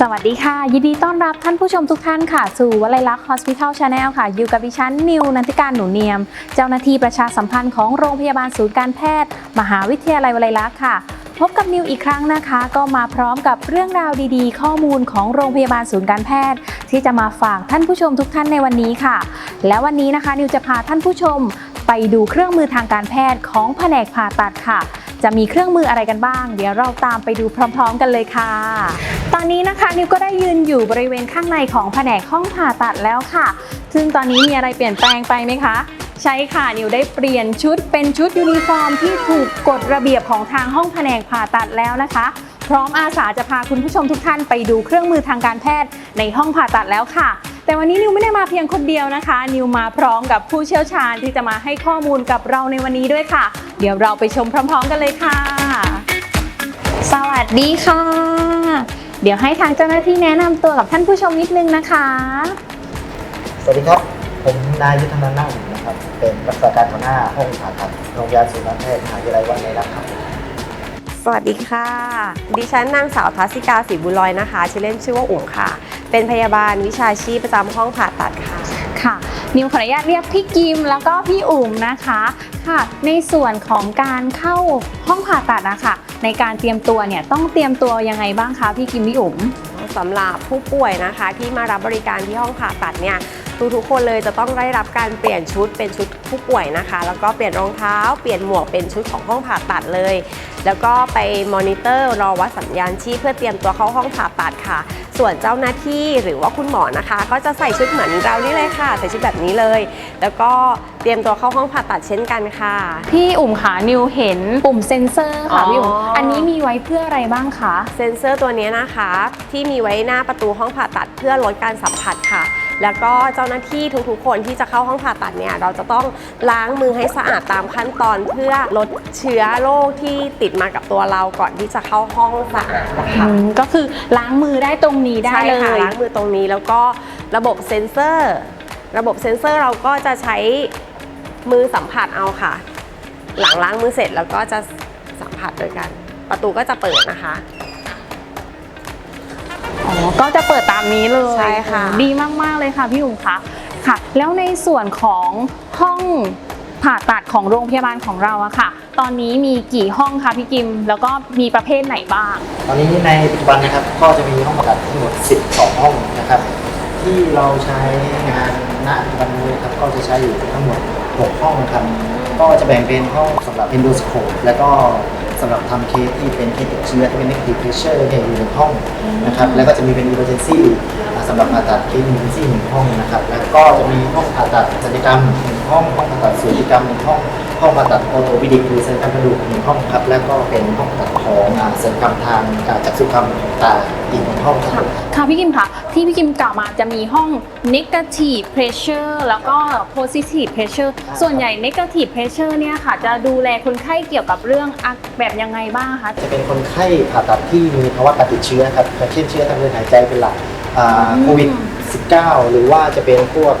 สวัสดีค่ะ ยินดีต้อนรับท่านผู้ชมทุกท่านค่ะ สู่วลัยลักษณ์ Hospital Channel ค่ะ อยู่กับดิฉันนิวนันทิการหนูเนียม เจ้าหน้าที่ประชาสัมพันธ์ของโรงพยาบาลศูนย์การแพทย์ มหาวิทยาลัยวลัยลักษณ์ค่ะ พบกับนิวอีกครั้งนะคะ ก็มาพร้อมกับเรื่องราวดีๆ ข้อมูลของโรงพยาบาลศูนย์การแพทย์ ที่จะมาฝากท่านผู้ชมทุกท่านในวันนี้ค่ะ และวันนี้นะคะนิวจะพาท่านผู้ชม ไปดูเครื่องมือทางการแพทย์ของแผนกผ่าตัดค่ะ จะมีเครื่องมืออะไรกันบ้าง เดี๋ยวเราตามไปดูพร้อม ๆ กันเลยค่ะ ตอนนี้นะคะนิวก็ได้ยืนอยู่บริเวณข้างในของแผนกห้องผ่าตัดแล้วค่ะ ซึ่งตอนนี้มีอะไรเปลี่ยนแปลงไปไหมคะใช่ค่ะนิวได้เปลี่ยนชุดเป็นชุดยูนิฟอร์มที่ถูกกฎระเบียบของทางห้องแผนกผ่าตัดแล้วนะคะ พร้อมอาสาจะพาคุณผู้ชมทุกท่านไปดูเครื่องมือทางการแพทย์ในห้องผ่าตัดแล้วค่ะ แต่วันนี้นิวไม่ได้มาเพียงคนเดียวนะคะ นิวมาพร้อมกับผู้เชี่ยวชาญที่จะมาให้ข้อมูลกับเราในวันนี้ด้วยค่ะ เดี๋ยวเราไปชมพร้อม ๆ กันเลยค่ะ สวัสดีค่ะ เดี๋ยวให้ทางเจ้าหน้าที่แนะนำตัวกับท่านผู้ชมนิดนึงนะคะ สวัสดีครับ ผมนายยุทธนันท์นาคอุ่นนะครับ เป็นรักษาการหัวหน้าห้องผ่าตัดโรงพยาบาลศูนย์การแพทย์มหาวิทยาลัยวันในรักครับ สวัสดีค่ะ ดิฉันนางสาวทัศิกาศรีบุญลอยนะคะ ชื่อเล่นชื่อว่าอุ๋งค่ะ เป็นพยาบาลวิชาชีพประจำห้องผ่าตัดค่ะ ค่ะ นิวขออนุญาตเรียกพี่กิมแล้วก็พี่อุ๋มนะคะ ค่ะ ในส่วนของการเข้าห้องผ่าตัดนะคะ ในการเตรียมตัวเนี่ยต้องเตรียมตัวยังไงบ้างคะพี่กิมพี่อุ๋มสำหรับผู้ป่วยนะคะที่มารับบริการที่ห้องผ่าตัดเนี่ย ทุกๆคนเลยจะต้องได้รับการเปลี่ยนชุดเป็นชุดผู้ป่วยนะคะ แล้วก็เปลี่ยนรองเท้า เปลี่ยนหมวกเป็นชุดของห้องผ่าตัดเลย แล้วก็ไปมอนิเตอร์รอวัดสัญญาณชีพเพื่อเตรียมตัวเข้าห้องผ่าตัดค่ะ ส่วนเจ้าหน้าที่หรือว่าคุณหมอนะคะ ก็จะใส่ชุดเหมือนเรานี่เลยค่ะ ใส่ชุดแบบนี้เลย แล้วก็เตรียมตัวเข้าห้องผ่าตัดเช่นกันค่ะ พี่อุ๋มค่ะนิวเห็นปุ่มเซ็นเซอร์ค่ะอ๋อพี่อุ๋มอันนี้มีไว้เพื่ออะไรบ้างคะ เซ็นเซอร์ตัวนี้นะคะ ที่มีไว้หน้าประตูห้องผ่าตัดเพื่อลดการสัมผัสค่ะ แล้วก็เจ้าหน้าที่ทุกๆ คนที่จะเข้าห้องผ่าตัดเนี่ยเราจะต้องล้างมือให้สะอาดตามขั้นตอนเพื่อลดเชื้อโรคที่ติดมากับตัวเราก่อนที่จะเข้าห้องสะอาดนะคะอืมก็คือล้างมือได้ตรงนี้ได้ใช่เลค่ะยล้างมือตรงนี้แล้วก็ระบบเซ็นเซอร์ ระบบเซ็นเซอร์เราก็จะใช้มือสัมผัสเอาค่ะ หลังล้างมือเสร็จแล้วก็จะสัมผัสโดยกัน ประตูก็จะเปิดนะคะ อ๋อก็จะเปิดตามนี้เลยใช่ค่ะ ดีมากๆเลยค่ะพี่อุ๋มคะค่ะ แล้วในส่วนของห้องผ่าตัดของโรงพยาบาลของเราอะค่ะ ตอนนี้มีกี่ห้องคะพี่กิม แล้วก็มีประเภทไหนบ้าง ตอนนี้ในปัจจุบันนะครับก็จะมีห้องผ่าตัดทั้งหมด 12 ห้องนะครับ ที่เราใช้งานณปัจจุบันนี้นะครับก็จะใช้อยู่ทั้งหมด 6 ห้องนะครับก็จะแบ่งเป็นห้องสำหรับ endoscope แล้วก็ สำหรับทำเคสที่เป็นเคสติดเชื้อที่เป็น negative pressure เนี่ยอยู่ในห้องนะครับแล้วก็จะมีเป็น emergency อ่าสำหรับผ่าตัดเคส emergency หนึ่งห้องนะครับแล้วก็จะมีห้องผ่าตัดศัลยกรรมหนึ่งห้องห้องผ่าตัดสูติกรรมหนึ่งห้อง ห้องผ่าตัดออโตปิดิกหรือศัลยกรรมกระดูกหนึ่งห้องครับ แล้วก็เป็นห้องผ่าตัดของอ่าศัลยกรรมทางอ่าจักษุกรรมของตาอีกหนึ่งห้องครับค่ะพี่กิมคะที่พี่กิมกล่าวมาจะมีห้อง negative pressure แล้วก็ positive pressure ส่วนใหญ่ negative pressure เนี่ยค่ะ จะดูแลคนไข้เกี่ยวกับเรื่องอะแบบยังไงบ้างคะจะเป็นคนไข้ผ่าตัดที่มีภาวะการติดเชื้อครับอย่างเช่นเชื้อทางเดินหายใจเป็นหลักอ่าอืมโควิด -19 หรือว่าจะเป็นพวก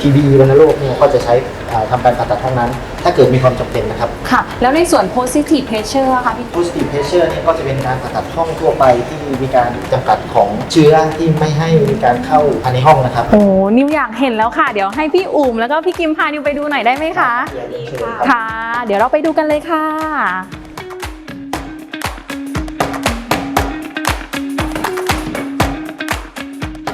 ทีบีวัณโรคเนี่ยก็จะใช้อ่าทำการผ่าตัดห้องนั้น ถ้าเกิดมีความจำเป็นนะครับ ค่ะ แล้วในส่วน positive pressure อะค่ะพี่ positive pressure เนี่ยก็จะเป็นการผ่าตัดห้องทั่วไปที่มีการจำกัดของเชื้อที่ไม่ให้มีการเข้าภายในห้องนะครับโอ้นิวอยากเห็นแล้วค่ะ เดี๋ยวให้พี่อุ๋มแล้วก็พี่กิมพานิวไปดูหน่อยได้ไหมคะดีค่ะค่ะ เดี๋ยวเราไปดูกันเลยค่ะ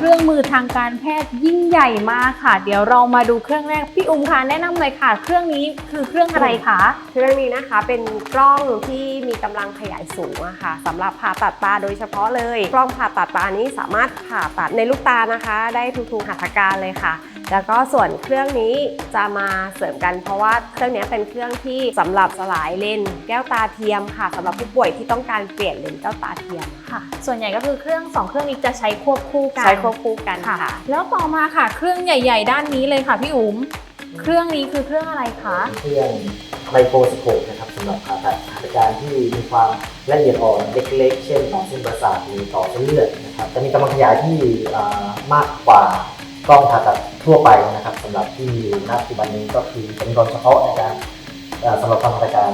รื่องมือทางการแพทย์ยิ่งใหญ่มากค่ะ เดี๋ยวเรามาดูเครื่องแรก พี่อุ๋มค่ะแนะนำเลยค่ะ เครื่องนี้คือเครื่องอะไรคะ เครื่องนี้นะคะเป็นกล้องที่มีกำลังขยายสูงอะค่ะสำหรับผ่าตัดตาโดยเฉพาะเลย กล้องผ่าตัดตานี้สามารถผ่าตัดในลูกตานะคะ ได้ทุกๆหัตถการเลยค่ะ แล้วก็ส่วนเครื่องนี้จะมาเสริมกัน เพราะว่าเครื่องนี้เป็นเครื่องที่สำหรับสลายเลนแก้วตาเทียมค่ะสำหรับผู้ป่วยที่ต้องการเปลี่ยนเลนแก้วตาเทียมค่ะส่วนใหญ่ก็คือเครื่องสองเครื่องนี้จะใช้ควบคู่กันใช้ควบคู่กันค่ะค่ะ แล้วต่อมาค่ะ เครื่องใหญ่ ๆ ด้านนี้เลยค่ะพี่อุ๋มเครื่องนี้คือเครื่องอะไรคะเครื่องไมโครสโคปนะครับสำหรับผ่าตัดหัตถการที่มีความละเอียดอ่อนเล็กๆ เช่นต่อเส้นประสาทหรือต่อเส้นเลือดนะครับจะมีกำลังขยายที่อ่ามากกว่ากล้องผ่าตัดทั่วไปนะครับสำหรับที่มีอยู่ณปัจจุบันนี้ก็คือเป็นกรเฉพาะในการอ่าสำหรับทำหัตถการ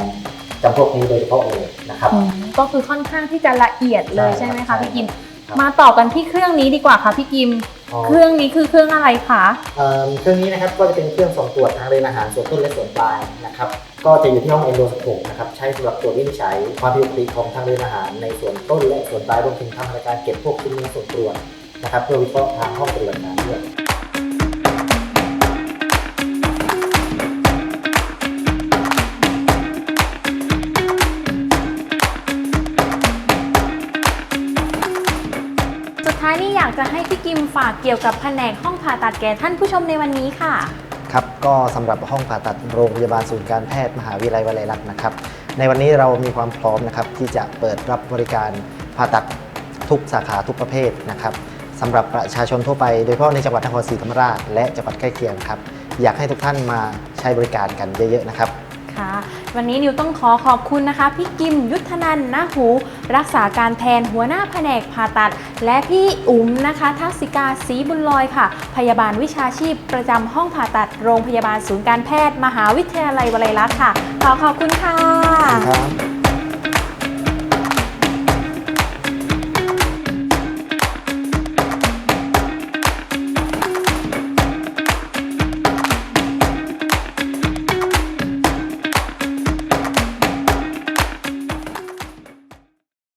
จำพวกนี้โดยเฉพาะเลยนะครับ ก็คือค่อนข้างที่จะละเอียดเลยใช่ใช่ไหมครัคะบพี่กิมครับมาต่อกันที่เครื่องนี้ดีกว่าค่ะพี่กิมอ๋อเครื่องนี้คือเครื่องอะไรคะเอ่อเครื่องนี้นะครับก็จะเป็นเครื่องส่งตรวจทางเดินอาหารส่วนต้นและส่วนปลายนะครับก็จะอยู่ที่ห้องเอนโดสโคปนะครับใช้สำหรับตรวจวินิจฉัยความผิดปกติของทางเดินอาหารในส่วนต้นและส่วนปลายรวมถึงทำรายการเก็บพวกชิ้นเนื้อส่วนตรวจนะครับเพื่อวิเคราะห์ทางห้องปฏิบัติงานด้วยากจะให้พี่กิมฝากเกี่ยวกับแผนกห้องผ่าตัดแก่ท่านผู้ชมในวันนี้ค่ะ ครับก็สำหรับห้องผ่าตัดโรงพยาบาลศูนย์การแพทย์มหาวิทยาลัยวลัยลักษณ์นะครับ ในวันนี้เรามีความพร้อมนะครับที่จะเปิดรับบริการผ่าตัดทุกสาขาทุกประเภทนะครับสำหรับประชาชนทั่วไปโดยเฉพาะในจังหวัดนครศรีธรรมราชและจังหวัดใกล้เคียงครับอยากให้ทุกท่านมาใช้บริการกันเยอะๆนะครับ ค่ะ วันนี้นิวต้องขอขอบคุณนะคะ พี่กิมยุทธนันนะหู รักษาการแทนหัวหน้าแผนกผ่าตัด และพี่อุ๋มนะคะทักษิกาศรีบุญลอยค่ะ พยาบาลวิชาชีพประจำห้องผ่าตัดโรงพยาบาลศูนย์การแพทย์ มหาวิทยาลัยวลัยลักษณ์ค่ะ ขอขอบคุณค่ะครับ